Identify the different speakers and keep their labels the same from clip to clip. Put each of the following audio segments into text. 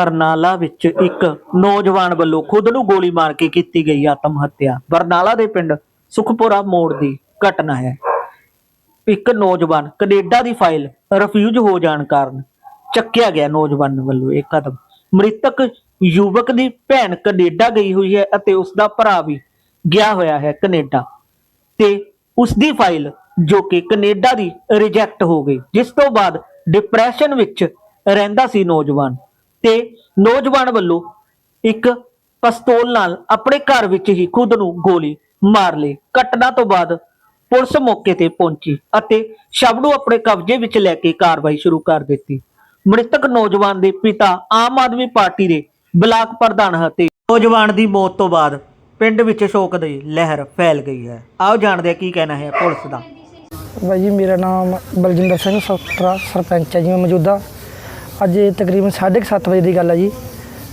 Speaker 1: ਬਰਨਾਲਾ ਵਿੱਚ ਇੱਕ ਨੌਜਵਾਨ ਵੱਲੋਂ ਖੁਦ ਨੂੰ ਗੋਲੀ ਮਾਰ ਕੇ ਕੀਤੀ ਗਈ ਆਤਮ ਹੱਤਿਆ ਬਰਨਾਲਾ ਦੇ ਪਿੰਡ ਸੁਖਪੁਰਾ ਮੋੜ ਦੀ ਘਟਨਾ ਹੈ। ਇੱਕ ਨੌਜਵਾਨ ਕੈਨੇਡਾ ਦੀ ਫਾਈਲ ਰਿਫਿਊਜ਼ ਹੋ ਜਾਣ ਕਾਰਨ ਚੱਕਿਆ ਗਿਆ ਨੌਜਵਾਨ ਵੱਲੋਂ ਇਹ ਕਦਮ। ਮ੍ਰਿਤਕ ਯੁਵਕ ਦੀ ਭੈਣ ਕੈਨੇਡਾ ਗਈ ਹੋਈ ਹੈ ਅਤੇ ਉਸ ਦਾ ਭਰਾ ਵੀ ਗਿਆ ਹੋਇਆ ਹੈ ਕੈਨੇਡਾ ਤੇ ਉਸ ਦੀ ਫਾਈਲ ਜੋ ਕਿ ਕੈਨੇਡਾ ਦੀ ਰਿਜੈਕਟ ਹੋ ਗਈ। ਜਿਸ ਤੋਂ ਬਾਅਦ ਡਿਪਰੈਸ਼ਨ ਵਿੱਚ ਰਹਿੰਦਾ ਸੀ ਨੌਜਵਾਨ। ਤੇ ਨੌਜਵਾਨ ਵੱਲੋਂ ਇੱਕ ਪਿਸਤੌਲ ਨਾਲ ਆਪਣੇ ਘਰ ਵਿੱਚ ਹੀ ਖੁਦ ਨੂੰ ਗੋਲੀ ਮਾਰ ਲਈ। ਘਟਨਾ ਤੋਂ ਬਾਅਦ ਪੁਲਿਸ ਮੌਕੇ ਤੇ ਪਹੁੰਚੀ ਅਤੇ ਸ਼ਵ ਨੂੰ ਆਪਣੇ ਕਬਜ਼ੇ ਵਿੱਚ ਲੈ ਕੇ ਕਾਰਵਾਈ ਸ਼ੁਰੂ ਕਰ ਦਿੱਤੀ। ਮ੍ਰਿਤਕ ਨੌਜਵਾਨ ਦੇ ਪਿਤਾ ਆਮ ਆਦਮੀ ਪਾਰਟੀ ਦੇ ਬਲਾਕ ਪ੍ਰਧਾਨ ਅਤੇ ਨੌਜਵਾਨ ਦੀ ਮੌਤ ਤੋਂ ਬਾਅਦ ਪਿੰਡ ਵਿੱਚ ਸ਼ੋਕ ਦੀ ਲਹਿਰ ਫੈਲ ਗਈ ਹੈ। ਆਓ ਜਾਣਦੇ ਹਾਂ ਕੀ ਕਹਿਣਾ ਹੈ ਪੁਲਿਸ ਦਾ।
Speaker 2: ਬਾਈ ਜੀ, ਮੇਰਾ ਨਾਮ ਬਲਜਿੰਦਰ ਸਿੰਘ ਸੋਟਰਾ ਸਰਪੰਚ ਹੈ ਜੀ, ਮੈਂ ਮੌਜੂਦਾ। ਅੱਜ ਇਹ ਤਕਰੀਬਨ 7:30 ਵਜੇ ਦੀ ਗੱਲ ਹੈ ਜੀ।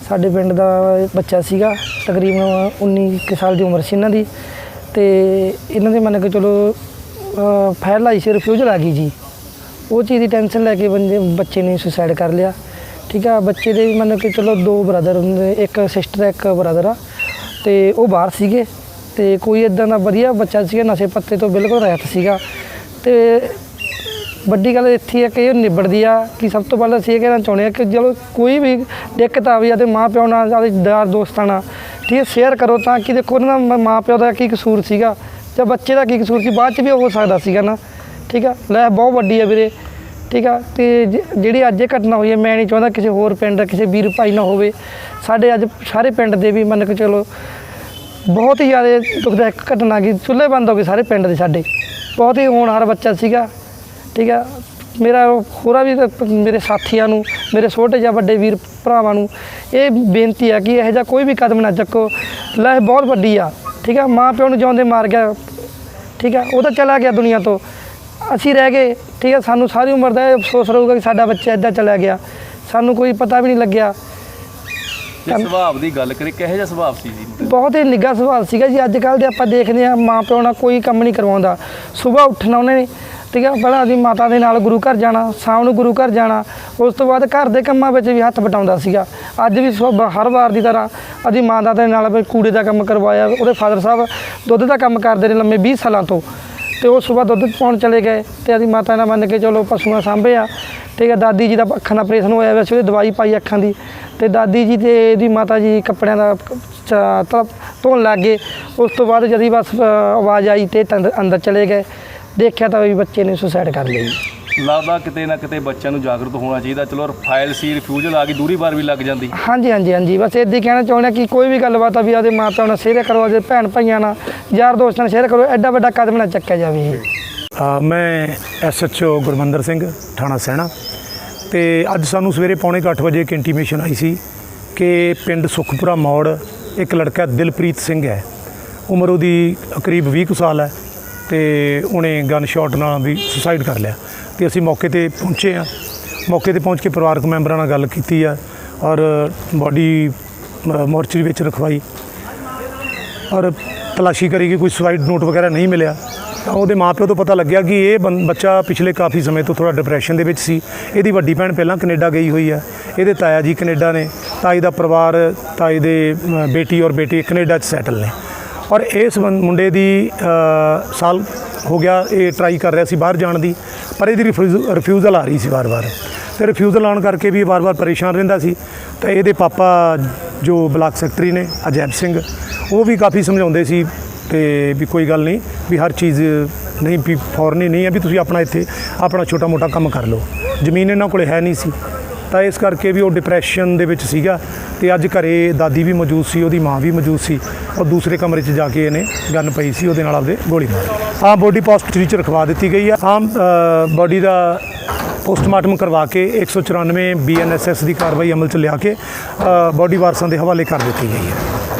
Speaker 2: ਸਾਡੇ ਪਿੰਡ ਦਾ ਬੱਚਾ ਸੀਗਾ ਤਕਰੀਬਨ 19 ਕੁ ਸਾਲ ਦੀ ਉਮਰ ਸੀ ਇਹਨਾਂ ਦੀ। ਤੇ ਇਹਨਾਂ ਦੇ ਮੰਨ ਕੇ ਚਲੋ ਅਹ, ਫਾਇਰ ਲਾਈ ਸੀ ਰਿਫਿਊਜ਼ਲ ਆ ਗਈ ਜੀ। ਉਹ ਚੀਜ਼ ਦੀ ਟੈਨਸ਼ਨ ਲੈ ਕੇ ਬੰਦੇ ਬੱਚੇ ਨੇ ਸੁਸਾਈਡ ਕਰ ਲਿਆ। ਠੀਕ ਆ ਬੱਚੇ ਦੇ ਵੀ ਮੰਨ ਕੇ ਚਲੋ ਦੋ ਬ੍ਰਦਰ ਹੁੰਦੇ ਇੱਕ ਸਿਸਟਰ ਇੱਕ ਬ੍ਰਦਰ ਆ। ਤੇ ਉਹ ਬਾਹਰ ਸੀਗੇ। ਤੇ ਕੋਈ ਇਦਾਂ ਦਾ ਵਧੀਆ ਬੱਚਾ ਸੀਗਾ ਨਸ਼ੇ ਪੱਤੇ ਤੋਂ ਬਿਲਕੁਲ ਰਹਿਤ ਸੀਗਾ। ਤੇ ਵੱਡੀ ਗੱਲ ਇੱਥੇ ਹੈ ਕਿ ਇਹ ਨਿਬੜਦੀ ਆ, ਕਿ ਸਭ ਤੋਂ ਪਹਿਲਾਂ ਅਸੀਂ ਇਹ ਕਹਿਣਾ ਚਾਹੁੰਦੇ ਆ ਕਿ ਚਲੋ ਕੋਈ ਵੀ ਦਿੱਕਤ ਆਵੇ ਆਦੇ ਮਾਂ ਪਿਓ ਨਾਲ ਆਦੇ ਯਾਰ ਦੋਸਤਾਂ ਨਾਲ, ਠੀਕ ਹੈ ਸ਼ੇਅਰ ਕਰੋ ਤਾਂ ਕਿ ਦੇਖੋ ਉਹਨਾਂ ਦਾ ਮਾਂ ਪਿਓ ਦਾ ਕੀ ਕਸੂਰ ਸੀਗਾ, ਜਾਂ ਬੱਚੇ ਦਾ ਕੀ ਕਸੂਰ ਸੀ, ਬਾਅਦ ਚ ਵੀ ਉਹ ਹੋ ਸਕਦਾ ਸੀਗਾ ਨਾ, ਠੀਕ ਆ? ਲੈ, ਬਹੁਤ ਵੱਡੀ ਆ ਵੀਰੇ, ਠੀਕ ਆ? ਤੇ ਜ- ਜਿਹੜੀ ਅੱਜ ਇਹ ਘਟਨਾ ਹੋਈ ਹੈ, ਮੈਂ ਨਹੀਂ ਚਾਹੁੰਦਾ ਕਿਸੇ ਹੋਰ ਪਿੰਡ ਦਾ ਕਿਸੇ ਵੀਰ ਭਾਈ ਨਾਲ ਹੋਵੇ, ਸਾਡੇ ਅੱਜ ਸਾਰੇ ਪਿੰਡ ਦੇ ਵੀ ਮੰਨ ਕੇ ਚਲੋ ਬਹੁਤ ਹੀ ਜ਼ਿਆਦਾ ਦੁਖਦਾਇਕ ਘਟਨਾ ਗਈ, ਚੁੱਲ੍ਹੇ ਬੰਦ ਹੋ ਗਏ ਸਾਰੇ ਪਿੰਡ ਦੇ ਸਾਡੇ, ਬਹੁਤ ਹੀ ਹੋਣਹਾਰ ਬੱਚਾ ਸੀਗਾ ਠੀਕ ਆ। ਮੇਰਾ ਹੋਰਾਂ ਵੀ ਮੇਰੇ ਸਾਥੀਆਂ ਨੂੰ ਮੇਰੇ ਛੋਟੇ ਜਾਂ ਵੱਡੇ ਵੀਰ ਭਰਾਵਾਂ ਨੂੰ ਇਹ ਬੇਨਤੀ ਆ ਕਿ ਇਹੋ ਜਿਹਾ ਕੋਈ ਵੀ ਕਦਮ ਨਾ ਚੱਕੋ। ਲੈ ਬਹੁਤ ਵੱਡੀ ਆ ਠੀਕ ਆ। ਮਾਂ ਪਿਓ ਨੂੰ ਜਿਉਂਦੇ ਮਾਰ ਗਿਆ ਠੀਕ ਆ। ਉਹ ਤਾਂ ਚਲਾ ਗਿਆ ਦੁਨੀਆ ਤੋਂ। ਅਸੀਂ ਰਹਿ ਗਏ ਠੀਕ ਆ। ਸਾਨੂੰ ਸਾਰੀ ਉਮਰ ਦਾ ਅਫਸੋਸ ਰਹੂਗਾ ਕਿ ਸਾਡਾ ਬੱਚਾ ਇੱਦਾਂ ਚਲਾ ਗਿਆ। ਸਾਨੂੰ ਕੋਈ ਪਤਾ ਵੀ ਨਹੀਂ ਲੱਗਿਆ।
Speaker 3: ਸੁਭਾਅ ਦੀ ਗੱਲ ਕਰੀ ਕਿਹੋ ਜਿਹਾ ਸੁਭਾਅ ਸੀ ਜੀ?
Speaker 2: ਬਹੁਤ ਹੀ ਨਿੱਘਾ ਸੁਭਾਅ ਸੀਗਾ ਜੀ। ਅੱਜ ਕੱਲ੍ਹ ਦੇ ਆਪਾਂ ਦੇਖਦੇ ਹਾਂ ਮਾਂ ਪਿਓ ਨਾਲ ਕੋਈ ਕੰਮ ਨਹੀਂ ਕਰਵਾਉਂਦਾ। ਸਵੇਰ ਉੱਠਣਾ ਉਹਨੇ ਠੀਕ ਆ ਪਹਿਲਾਂ ਅਸੀਂ ਮਾਤਾ ਦੇ ਨਾਲ ਗੁਰੂ ਘਰ ਜਾਣਾ, ਸ਼ਾਮ ਨੂੰ ਗੁਰੂ ਘਰ ਜਾਣਾ, ਉਸ ਤੋਂ ਬਾਅਦ ਘਰ ਦੇ ਕੰਮਾਂ ਵਿੱਚ ਵੀ ਹੱਥ ਵਟਾਉਂਦਾ ਸੀਗਾ। ਅੱਜ ਵੀ ਸੁਬਹ ਹਰ ਵਾਰ ਦੀ ਤਰ੍ਹਾਂ ਅਦੀ ਮਾਤਾ ਦੇ ਨਾਲ ਵੀ ਕੂੜੇ ਦਾ ਕੰਮ ਕਰਵਾਇਆ, ਉਹਦੇ ਫਾਦਰ ਸਾਹਿਬ ਦੁੱਧ ਦਾ ਕੰਮ ਕਰਦੇ ਨੇ ਲੰਮੇ 20 ਸਾਲਾਂ ਤੋਂ। ਤੇ ਉਹ ਸਵੇਰ ਦੁੱਧ ਪਾਉਣ ਚਲੇ ਗਏ ਤੇ ਅਸੀਂ ਮਾਤਾ ਨਾਲ ਮੰਨ ਕੇ ਚਲੋ ਪਸ਼ੂਆਂ ਸਾਂਭੇ ਆ। ਠੀਕ ਹੈ ਦਾਦੀ ਜੀ ਦਾ ਅੱਖਾਂ ਦਾ ਆਪਰੇਸ਼ਨ ਹੋਇਆ ਵੈਸੇ ਉਹਦੀ ਦਵਾਈ ਪਾਈ ਅੱਖਾਂ ਦੀ। ਤੇ ਦਾਦੀ ਜੀ ਤੇ ਇਹਦੀ ਮਾਤਾ ਜੀ ਕੱਪੜਿਆਂ ਦਾ ਚ- ਧੋਣ ਲੱਗ ਗਏ। ਉਸ ਤੋਂ ਬਾਅਦ ਜਦੀ ਬਸ ਆਵਾਜ਼ ਆਈ ਤੇ ਅੰਦਰ ਚਲੇ ਗਏ। ਦੇਖਿਆ ਤਾਂ ਵੀ ਬੱਚੇ ਨੇ ਸੁਸਾਈਡ ਕਰ ਜੀ
Speaker 3: ਲੱਗਦਾ ਕਿਤੇ ਨਾ ਕਿਤੇ ਬੱਚਿਆਂ ਨੂੰ ਜਾਗਰੂਕ ਹੋਣਾ ਚਾਹੀਦਾ। ਚਲੋ ਫਾਈਲ ਸੀ ਰਿਫਿਊਜ਼ਲ ਆ ਗਈ ਦੂਰੀ ਵਾਰ ਵੀ ਲੱਗ ਜਾਂਦੀ।
Speaker 2: ਹਾਂਜੀ ਹਾਂਜੀ ਹਾਂਜੀ। ਬਸ ਇੱਦਾਂ ਹੀ ਕਹਿਣਾ ਚਾਹੁੰਦੇ ਹਾਂ ਕਿ ਕੋਈ ਵੀ ਗੱਲਬਾਤ ਆ ਵੀ ਆਦੇ ਮਾਤਾ ਨਾਲ ਸ਼ੇਅਰ ਕਰੋ ਆਦੇ ਭੈਣ ਭਾਈਆਂ ਨਾਲ ਯਾਰ ਦੋਸਤਾਂ ਨਾਲ ਸ਼ੇਅਰ ਕਰੋ ਐਡਾ ਵੱਡਾ ਕਦਮ ਨਾ ਚੱਕਿਆ ਜਾਵੇ
Speaker 4: ਮੈਂ ਐਸਐਚਓ ਗੁਰਮੰਦਰ ਸਿੰਘ ਥਾਣਾ ਸੈਣਾ। ਤੇ ਅੱਜ ਸਾਨੂੰ ਸਵੇਰੇ ਪੌਣੇ ਕੁ ਅੱਠ ਵਜੇ ਇੱਕ ਇੰਟੀਮੇਸ਼ਨ ਆਈ ਸੀ ਕਿ ਪਿੰਡ ਸੁਖਪੁਰਾ ਮੌੜ ਇੱਕ ਲੜਕਾ ਦਿਲਪ੍ਰੀਤ ਸਿੰਘ ਹੈ। ਉਮਰ ਉਹਦੀ ਕਰੀਬ 20 ਕੁ ਸਾਲ ਹੈ। ਤੇ ਉਹਨੇ ਗਨ ਸ਼ਾਟ ਨਾਲ ਵੀ ਸੁਸਾਈਡ ਕਰ ਲਿਆ। ਤੇ ਅਸੀਂ ਮੌਕੇ ਤੇ ਪਹੁੰਚੇ ਆ ਮੌਕੇ ਤੇ ਪਹੁੰਚ ਕੇ ਪਰਿਵਾਰਕ ਮੈਂਬਰਾਂ ਨਾਲ ਗੱਲ ਕੀਤੀ ਆ ਔਰ ਬਾਡੀ ਮੋਰਚਰੀ ਵਿੱਚ ਰਖਵਾਈ। ਔਰ ਤਲਾਸ਼ੀ ਕਰੀ ਕਿ ਕੋਈ ਸੁਸਾਈਡ ਨੋਟ ਵਗੈਰਾ ਨਹੀਂ ਮਿਲਿਆ। ਤਾਂ ਉਹਦੇ ਮਾਪਿਓ ਤੋਂ ਪਤਾ ਲੱਗਿਆ ਕਿ ਇਹ ਬੰ- ਬੱਚਾ ਪਿਛਲੇ ਕਾਫੀ ਸਮੇਂ ਤੋਂ ਥੋੜਾ ਡਿਪਰੈਸ਼ਨ ਦੇ ਵਿੱਚ ਸੀ। ਇਹਦੀ ਵੱਡੀ ਭੈਣ ਪਹਿਲਾਂ ਕੈਨੇਡਾ ਗਈ ਹੋਈ ਹੈ ਇਹਦੇ ਤਾਇਆ ਜੀ ਕੈਨੇਡਾ ਨੇ। ਤਾਈ ਦਾ ਪਰਿਵਾਰ, ਤਾਈ ਦੇ ਬੇਟੀ ਔਰ ਬੇਟੀ ਕੈਨੇਡਾ 'ਚ ਸੈਟਲ ਨੇ। ਔਰ ਇਸ ਬੰ- ਮੁੰਡੇ ਦੀ ਸਾਲ ਹੋ ਗਿਆ ਇਹ ਟਰਾਈ ਕਰ ਰਿਹਾ ਸੀ ਬਾਹਰ ਜਾਣ ਦੀ, ਪਰ ਇਹਦੀ ਰਿਫਿਊਜ਼ਲ ਆ ਰਹੀ ਸੀ ਵਾਰ-ਵਾਰ। ਤੇ ਰਿਫਿਊਜ਼ਲ ਆਉਣ ਕਰਕੇ ਵੀ ਵਾਰ-ਵਾਰ ਪਰੇਸ਼ਾਨ ਰਹਿੰਦਾ ਸੀ। ਤਾਂ ਇਹਦੇ ਪਾਪਾ ਜੋ ਬਲਾਕ ਸੈਕਟਰੀ ਨੇ, ਅਜੈਬ ਸਿੰਘ, ਉਹ ਵੀ ਕਾਫੀ ਸਮਝਾਉਂਦੇ ਸੀ ਤੇ ਵੀ ਕੋਈ ਗੱਲ ਨਹੀਂ, ਵੀ ਹਰ ਚੀਜ਼ ਨਹੀਂ, ਵੀ ਫੌਰਨੀ ਨਹੀਂ ਹੈ, ਵੀ ਤੁਸੀਂ ਆਪਣਾ ਇੱਥੇ ਆਪਣਾ ਛੋਟਾ ਮੋਟਾ ਕੰਮ ਕਰ ਲਓ। ਜ਼ਮੀਨ ਇਹਨਾਂ ਕੋਲੇ ਹੈ ਨਹੀਂ ਸੀ। ਤਾਂ ਇਸ ਕਰਕੇ ਵੀ ਉਹ ਡਿਪਰੈਸ਼ਨ ਦੇ ਵਿੱਚ ਸੀਗਾ ਤੇ ਅੱਜ ਘਰੇ ਦਾਦੀ ਵੀ ਮੌਜੂਦ ਸੀ, ਉਹਦੀ ਮਾਂ ਵੀ ਮੌਜੂਦ ਸੀ ਔਰ ਦੂਸਰੇ ਕਮਰੇ 'ਚ ਜਾ ਕੇ ਇਹਨੇ ਗਨ ਪਈ ਸੀ, ਉਹਦੇ ਨਾਲ ਆਪਦੇ ਗੋਲੀ ਮਾਰੀ ਆਹ ਬੋਡੀ ਪੋਸਟਰੀ ਚ ਰਖਵਾ ਦਿੱਤੀ ਗਈ ਆ। ਆਮ ਬੋਡੀ ਦਾ ਪੋਸਟਮਾਰਟਮ ਕਰਵਾ ਕੇ 194 ਬੀਐਨਐਸਐਸ ਦੀ ਕਾਰਵਾਈ ਅਮਲ ਚ ਲਿਆ ਕੇ ਬੋਡੀ ਵਾਰਸਾਂ ਦੇ ਹਵਾਲੇ ਕਰ ਦਿੱਤੀ ਗਈ ਹੈ।